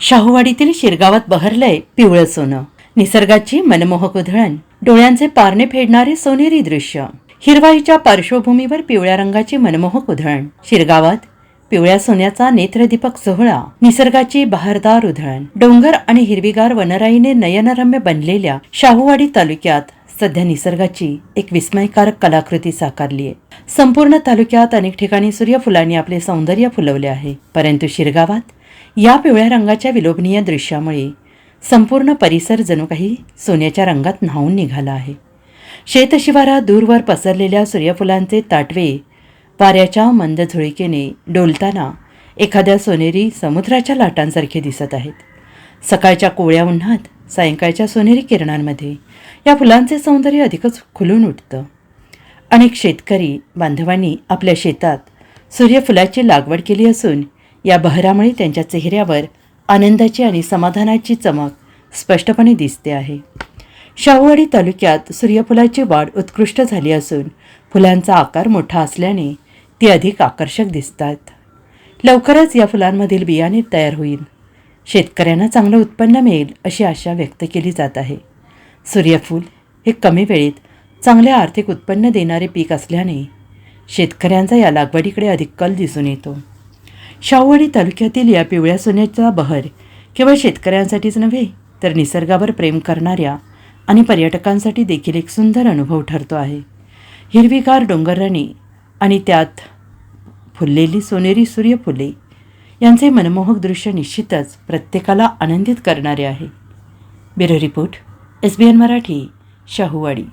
शाहूवाडीतील शिरगावात बहरलंय पिवळं सोनं. निसर्गाची मनमोहक उधळण डोळ्यांचे पारणे फेडणारे सोनेरी दृश्य. हिरवाईच्या पार्श्वभूमीवर पिवळ्या रंगाची मनमोहक उधळण. शिरगावात पिवळ्या सोन्याचा नेत्रदीपक सोहळा. निसर्गाची बहारदार उधळण. डोंगर आणि हिरवीगार वनराईने नयनरम्य बनलेल्या शाहूवाडी तालुक्यात सध्या निसर्गाची एक विस्मयकारक कलाकृती साकारली आहे संपूर्ण तालुक्यात अनेक ठिकाणी सूर्यफुलांनी आपले सौंदर्य फुलवले आहे. परंतु शिरगावात या पिवळ्या रंगाच्या विलोभनीय दृश्यामुळे संपूर्ण परिसर जणू काही सोन्याच्या रंगात न्हावून निघाला आहे. शेतशिवारात दूरवर पसरलेल्या सूर्यफुलांचे ताटवे वाऱ्याच्या मंद झुळकेने डोलताना एखाद्या सोनेरी समुद्राच्या लाटांसारखे दिसत आहेत. सकाळच्या कोवळ्या उन्हात सायंकाळच्या सोनेरी किरणांमध्ये या फुलांचे सौंदर्य अधिकच खुलून उठतं. अनेक शेतकरी बांधवांनी आपल्या शेतात सूर्यफुलाची लागवड केली असून या बहरामुळे त्यांच्या चेहऱ्यावर आनंदाची आणि समाधानाची चमक स्पष्टपणे दिसते आहे. शाहूवाडी तालुक्यात सूर्यफुलाची वाढ उत्कृष्ट झाली असून फुलांचा आकार मोठा असल्याने ती अधिक आकर्षक दिसतात. लवकरच या फुलांमधील बियाणे तयार होईल. शेतकऱ्यांना चांगलं उत्पन्न मिळेल अशी आशा व्यक्त केली जात आहे. सूर्यफूल हे कमी वेळेत चांगले आर्थिक उत्पन्न देणारे पीक असल्याने शेतकऱ्यांचा या लागवडीकडे अधिक कल दिसून येतो. शाहूवाडी तालुक्यातील या पिवळ्या सोन्याचा बहर केवळ शेतकऱ्यांसाठीच नव्हे तर निसर्गावर प्रेम करणाऱ्या आणि पर्यटकांसाठी देखील एक सुंदर अनुभव ठरतो आहे. हिरवीगार डोंगरराणी आणि त्यात फुललेली सोनेरी सूर्यफुले यांचे मनमोहक दृश्य निश्चितच प्रत्येकाला आनंदित करणारे आहे. Bureau report S B N Marathi Shahuwadi.